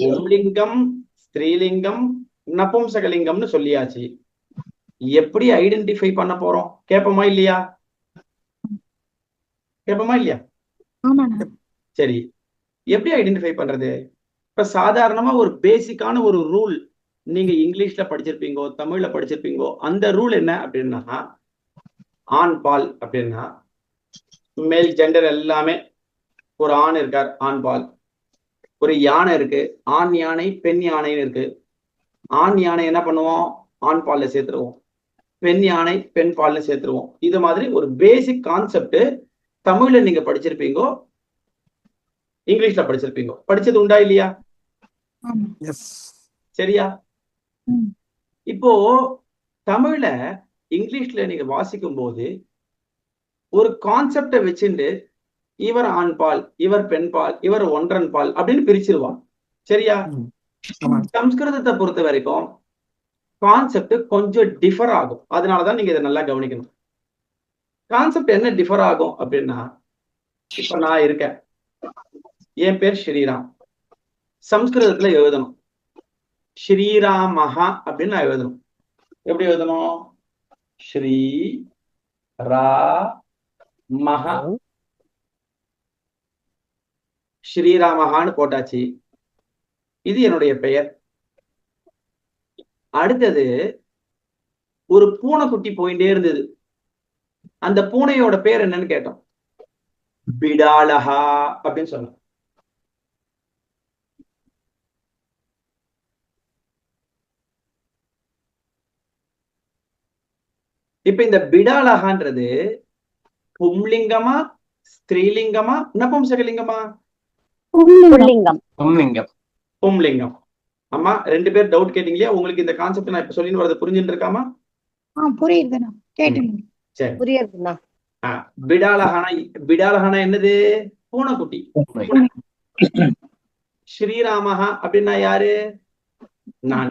பும்லிங்கம் ஸ்திரீலிங்கம் நபும்சகலிங்கம்னு சொல்லியாச்சு. எப்படி ஐடென்டிஃபை பண்ண போறோம்? கேப்போமா இல்லையா? கேப்போமா இல்லையா? சரி. எப்படி ஐடென்டிஃபை பண்றது? இப்ப சாதாரணமா ஒரு பேசிக்கான ஒரு ரூல் நீங்க இங்கிலீஷ்ல படிச்சிருப்பீங்கோ தமிழ்ல படிச்சிருப்பீங்கோ அந்த ரூல் என்ன அப்படின்னா ஆண் பால் அப்படின்னா மேல் ஜெண்டர் எல்லாமே ஒரு ஆண் இருக்கார் ஆண் பால். ஒரு யானை இருக்கு ஆண் யானை பெண் யானைன்னு இருக்கு. ஆண் யானை என்ன பண்ணுவோம்? ஆண் பால்ல சேர்த்துருவோம். பெண் யானை பெண் பால்ல சேர்த்துருவோம். இது மாதிரி ஒரு பேசிக் கான்செப்ட் தமிழ்ல நீங்க படிச்சிருப்பீங்கோ இங்கிலீஷ்ல படிச்சிருப்பீங்க. படிச்சது உண்டா இல்லையா? சரியா. இப்போ தமிழ்ல இங்கிலீஷ்ல நீங்க வாசிக்கும் போது ஒரு கான்செப்டை வச்சுட்டு இவர் ஆண் பால் இவர் பெண் பால் இவர் ஒன்றன் பால் அப்படின்னு பிரிச்சிருவான். சரியா? சம்ஸ்கிருதத்தை பொறுத்த வரைக்கும் கான்செப்ட் கொஞ்சம் டிஃபர் ஆகும். அதனாலதான் நீங்க இதை நல்லா கவனிக்கணும். கான்செப்ட் என்ன டிஃபர் ஆகும் அப்படின்னா இப்ப நான் இருக்கேன். என் பேர் ஸ்ரீராம். சம்ஸ்கிருதத்துல எழுதணும். ஸ்ரீராமஹா அப்படின்னு நான் எழுதணும். எப்படி எழுதணும்? ஸ்ரீ ரா மகா ஸ்ரீராமஹான்னு போட்டாச்சு. இது என்னுடைய பெயர். அடுத்தது ஒரு பூனைக்குட்டி போயிட்டே இருந்தது. அந்த பூனையோட பேர் என்னன்னு கேட்டோம். பிடாலஹா அப்படின்னு சொன்னோம். இப்ப இந்த பிடாலஹான்றது பும்லிங்கமா ஸ்திரீலிங்கமா நபும்சகலிங்கமா புல்லிங்கம் பும்லிங்கம் பும்லிங்கம் அம்மா ரெண்டு பேர் டவுட் கேட்டீங்களா? உங்களுக்கு இந்த கான்செப்ட் நான் இப்ப சொல்லின்னு வரது புரிஞ்சுட்டு இருக்காமா? ஆ புரியுதுண்ணா கேட்டுங்க சரி. புரியுதுண்ணா. பிடாலஹானா பிடாலஹானா என்னது? பூனைக்குட்டி. ஸ்ரீராமஹா அப்படின்னா யாரு? நான்.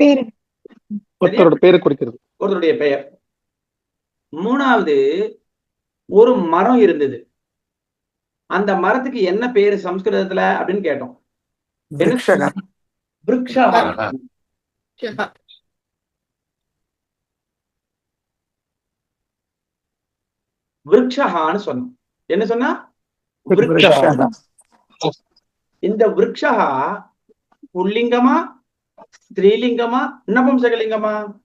ஒருத்தரோட பேரை குறிக்கிறது. ஒருத்தருடைய பெயர். மூணாவது ஒரு மரம் இருந்தது. அந்த மரத்துக்கு என்ன பேரு சம்ஸ்கிருதத்துல அப்படின்னு கேட்டோம். விருக்ஷகான்னு சொன்னோம். என்ன சொன்னா. இந்த விருக்ஷகா புல்லிங்கமா ஸ்திரீலிங்கமா நபும்சகலிங்கமா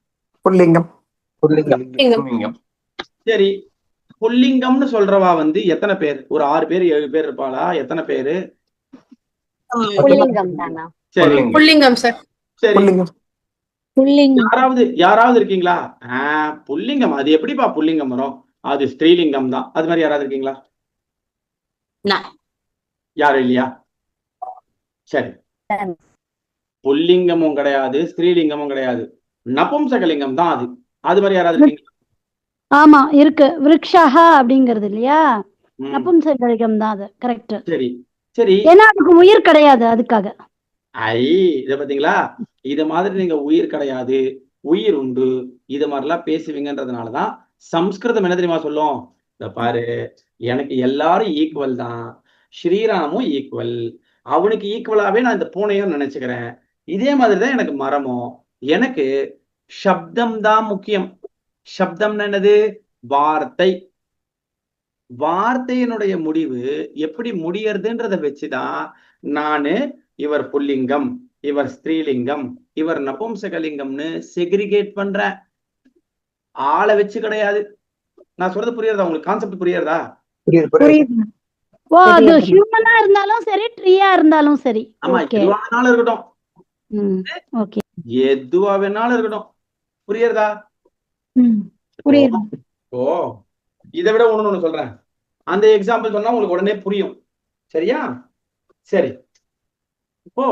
புல்லிங்கம். சரி. புல்லிங்கம்னு சொல்றவா வந்து எத்தனை பேர்? ஒரு ஆறு பேர் ஏழு பேர் இருப்பாளா? எத்தனை பேரு? சரி. புல்லிங்கம். சார். சரி. யாராவது யாராவது இருக்கீங்களா? ஆஹ் புல்லிங்கம். அது எப்படிப்பா புல்லிங்கம் வரும்? அது ஸ்திரீலிங்கம் தான். அது மாதிரி யாராவது இருக்கீங்களா. யாரும் இல்லையா? சரி. சரி. புல்லிங்கமும் கிடையாது ஸ்திரீலிங்கமும் கிடையாது. நபும்சகலிங்கம் தான் அது. அது மாதிரி யாராவது இருக்கீங்களா? ஆமா இருக்கு. விருக்ஷா அப்படிங்கிறது இல்லையா? ம், நபும்சகலிங்கம் தான் அது. கரெக்ட் சரி சரி. ஏன்னா அதுக்கு உயிர் கிடையாது அதுக்காக. ஐ இத பாத்தீங்களா இது மாதிரி நீங்க உயிர் கிடையாது. உயிர் உண்டு. இது மாதிரிலாம் பேசுவீங்கன்றதுனாலதான் சம்ஸ்கிருதம் என்ன தெரியுமா சொல்லும்? இந்த பாரு. எனக்கு எல்லாரும் ஈக்குவல் தான். ஸ்ரீராமும் ஈக்குவல் அவனுக்கு ஈக்குவலாவே நான் இந்த பூனையும் நினைச்சுக்கிறேன். இதே மாதிரிதான் எனக்கு மரமும். எனக்கு சப்தம் தான் முக்கியம். சப்தம்னா என்னது? வார்த்தை. வார்த்தையினுடைய முடிவு எப்படி முடியறதுன்றத வச்சுதான் நானு இவர் புல்லிங்கம் இவர் ஸ்திரீலிங்கம் இவர் நபும்சகலிங்கம்னு செக்ரிகேட் பண்றேன். ஆளை வச்சு கிடையாது. நான் சொல்றது புரியுறதா? உங்களுக்கு கான்செப்ட் புரியுறதா? புரியுது புரியுது. புரியுதுண்ணா ஓ அது தெரியாது. ஹியூமனா இருந்தாலும் சரி ட்ரீயா இருந்தாலும் சரி. ஆமா இருக்கட்டும். ஓகே எதுவா வேணாலும் இருக்கட்டும். புரியுறதா? புரியுது. ஓ இதை விட ஒண்ணு ஒண்ணு சொல்றேன். அந்த எக்ஸாம்பிள் சொன்னா உங்களுக்கு உடனே புரியும். சரியா? சரி. இப்போ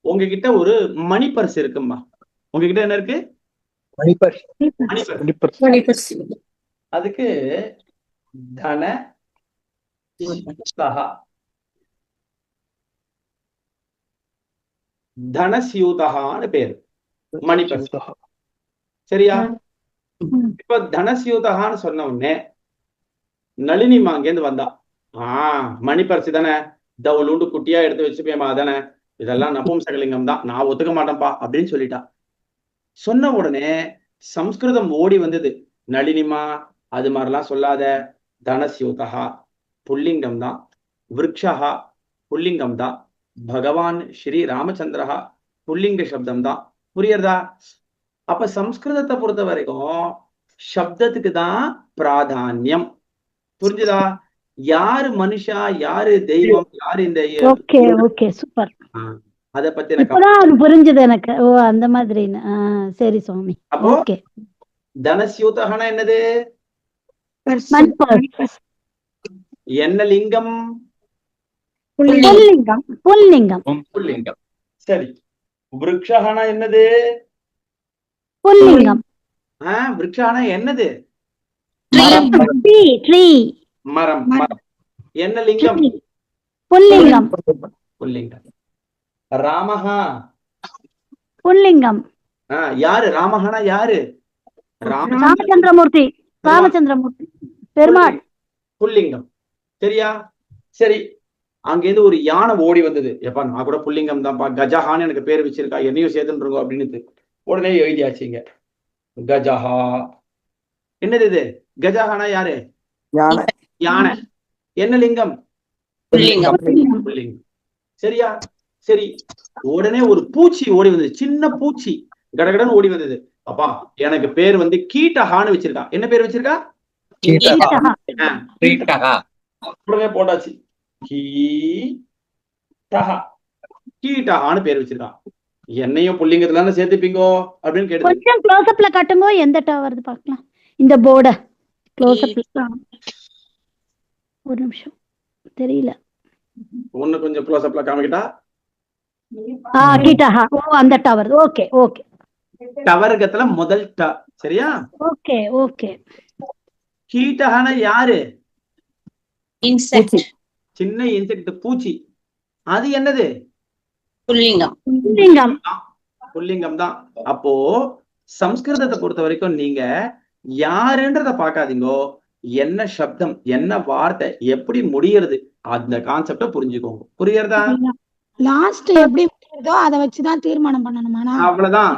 உங்ககிட்ட ஒரு மணி பர்ஸ் இருக்கும்மா உங்ககிட்ட என்ன இருக்கு? அதுக்கு தன தனசியூதகான்னு பேரு. மணி பர்ஸ் சரியா. இப்ப தனசியூதகான்னு சொன்ன உடனே நளினிமா அங்கேருந்து வந்தா. ஆஹ் மணி பரிசு தானே தவுளுண்டு குட்டியா எடுத்து வச்சுப்பேமா தானே இதெல்லாம் நபும்சகலிங்கம் தான். நான் ஒத்துக்க மாட்டேன்ப்பா அப்படின்னு சொல்லிட்டா. சொன்ன உடனே சம்ஸ்கிருதம் ஓடி வந்தது. நளினிமா அது மாதிரிலாம் சொல்லாத தனசியூதகா புல்லிங்கம் தான். விருக்ஷா புல்லிங்கம் தான். பகவான் ஸ்ரீ ராமச்சந்திரஹா புல்லிங்க சப்தம் தான். புரியுறதா? அப்ப சம்ஸ்கிருதத்தை பொறுத்த வரைக்கும் சப்தத்துக்கு தான் பிராதானியம். புரிஞ்சுதா? யாரு மனுஷா யாரு தெய்வம் யாரு இந்த ஓகே ஓகே சூப்பர். அத பத்தி எனக்கு புரிஞ்சுது எனக்கு. ஓ அந்த மாதிரின்னு. ஆ, சரி சுவாமி. அப்போ ஓகே. தனசியூதகனா என்னது? என்ன லிங்கம் புல்லிங்கம். புல்லிங்கம். புல்லிங்கம். சரி. விருக்ஷகனா என்னது? புல்லிங்கம். விருக்ஷானா என்னது? ட்ரீ. ட்ரீ மரம் என்ன லிங்கம்? புல்லிங்கம். புல்லிங்கம். ராமஹா. புல்லிங்கம். ஆஹ் யாரு? ராமஹனா யாரு? ராம ராமச்சந்திரமூர்த்தி. ராமச்சந்திரமூர்த்தி. பெருமாள். புல்லிங்கம். சரியா? சரி. அங்கேருந்து ஒரு யானை ஓடி வந்தது. எப்பா நான் கூட புல்லிங்கம் தான்ப்பா. கஜஹான்னு எனக்கு பேர் வச்சிருக்கா. என்னையும் சேர்த்துருங்க அப்படின்னு. உடனே எழுதியாச்சுங்க. கஜஹா. என்னது இது? கஜஹானா யாரு? யானை. யானை. என்ன லிங்கம்? சரியா? சரி. உடனே ஒரு பூச்சி ஓடி வந்தது. சின்ன பூச்சி. கடகடன்னு ஓடி வந்தது. அப்பா எனக்கு பேர் வந்து கீட்டஹான்னு வச்சிருக்கா. என்ன பேர் வச்சிருக்கா? உடனே போட்டாச்சு. கீ டஹா கீட்டஹான்னு பேர் வச்சிருக்கான் என்னையும் புள்ளிங்கத்துல தானே சேர்த்துப்பீங்கோ? அப்படின்னு கேட்டு கொஞ்சம் க்ளோஸ்அப்ல காட்டுங்க எந்த டா வருது பார்க்கலாம். இந்த போர்ட க்ளோஸ்அப்ல ஒரு நிமிஷம். தெரியல. ஒண்ணு கொஞ்சம் க்ளோஸ் அப்ல காமிக்கிட்டா? ஆ கீட்டா ஓ அந்த டா வருது ஓகே ஓகே டவர்கத்துல முதல் ட சரியா? ஓகே ஓகே கீட்டஹான யாரு? இன்செக்ட் சின்ன இன்செக்ட் பூச்சி. அது என்னது? புல்லிங்கம். புல்லிங்கம். புல்லிங்கம் தான். அப்போ சம்ஸ்கிருதத்தை பொறுத்த வரைக்கும் நீங்க யாருன்றத பார்க்காதீங்கோ. என்ன சப்தம் என்ன வார்த்தை எப்படி முடியறது அந்த கான்செப்ட புரிஞ்சுக்கோங்க. புரியறதா? லாஸ்ட் எப்படி முடியுதோ அதை வச்சுதான் தீர்மானம் பண்ணணுமாண்ணா அவ்வளவுதான்.